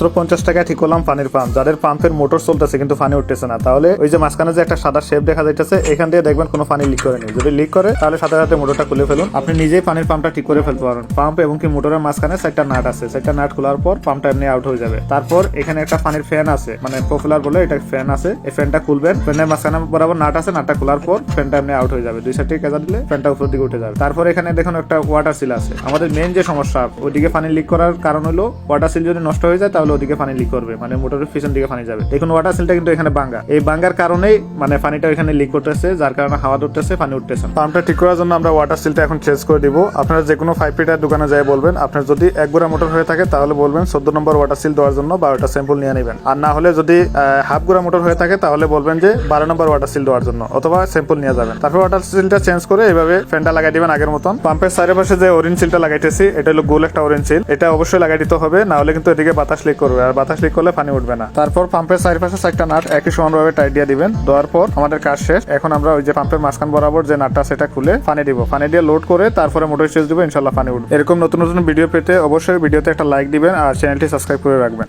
মাত্র পঞ্চাশ টাকায় ঠিক করলাম পানির পাম্প যাদের পাম্পের মোটর চলতেছে কিন্তু পানি উঠতেছে না। তাহলে ওই যে মাঝখানে যে একটা সাদা শেপ দেখা যাইতেছে, এখান দিয়ে দেখবেন কোনো পানি লিক করেনি যদি লিক করে, তাহলে সাথে সাথে মোটরটা খুলে ফেলুন। আপনি নিজেই পানির পাম্পটা ঠিক করে ফেলতে পারেন পাম্প এবং কি মোটরের মাঝখানে চারটা নাট আছে। চারটা নাট খোলার পর পাম্পটা এমনি আউট হয়ে যাবে। তারপর এখানে একটা পানির ফ্যান আছে। মানে পপুলার বলে এটা ফ্যান আছে। এই ফ্যানটা খুলবেন। ফ্যানের মাঝখানে বরাবর নাট আছে। নাটটা খোলার পর ফ্যানটা এমনি আউট হয়ে যাবে। দুই সাইডে কেজা দিলে ফ্যানটা উপর দিকে উঠে যাবে। তারপর এখানে দেখুন একটা ওয়াটার সিল আছে। আমাদের মেন যে সমস্যা, ওইদিকে পানি লিক করার কারণ হলো ওয়াটার সিল যদি নষ্ট হয়ে যায়, তাহলে ওদিকে পানি লিক করবে মানে মোটরের পিছন দিকে পানি যাবে। দেখুন ওয়াটার সিলটা কিন্তু এখানে বাঙ্গা। এই বাঙ্গার কারণেই মানে পানিটা এখানে লিক করতেছে, যার কারণে হাওয়া ধরতেছে পানি উঠতেছে পাম্পটা ঠিক করার জন্য আমরা ওয়াটার সিলটা এখন চেঞ্জ করে দিব। আপনারা যে কোনো ফাইভ ফিটার দোকানে যাই বলবেন। আপনার যদি এক গোড়া মোটর হয়ে থাকে, তাহলে বলবেন চোদ্দ নম্বর ওয়াটার সিল দেওয়ার জন্য বারোটা স্যাম্পল নিয়ে নেবেন। আর না হলে যদি হাফ গোড়া মোটর হয়ে থাকে, তাহলে বলবেন যে বারো নম্বর ওয়াটার সিল দেওয়ার জন্য, অথবা স্যাম্পল নিয়ে যাবেন। তারপর ওয়াটার সিলটা চেঞ্জ করে এইভাবে ফ্যানটা লাগাই দিবেন আগের মতন। পাম্পের চারিপাশে যে অরেঞ্জ সিলটা লাগাইতেছি, এটা হলো গোল একটা অরেঞ্জ সিল এটা অবশ্যই লাগাই দিতে হবে, না হলে কিন্তু এদিকে বাতাস লিক করবে আর বাতাস লিক করলে পানি উঠবে না। তারপর পাম্পের চারিপাশে চারটা নাট একই সমানভাবে টাইট দিয়ে দিবেন। দেওয়ার পর আমাদের কাজ শেষ। এখন আমরা ওই যে পাম্পের মাঝখান বরাবর যে নাটটা সেটা খুলে পানি দিব। পানি দিয়ে লোড করে তারপরে মোটর সুইচ দিব ইনশাল্লাহ পানি উঠবে। এরকম নতুন নতুন ভিডিও পেতে অবশ্যই ভিডিওতে একটা লাইক দিবেন আর চ্যানেলটি সাবস্ক্রাইব করে রাখবেন।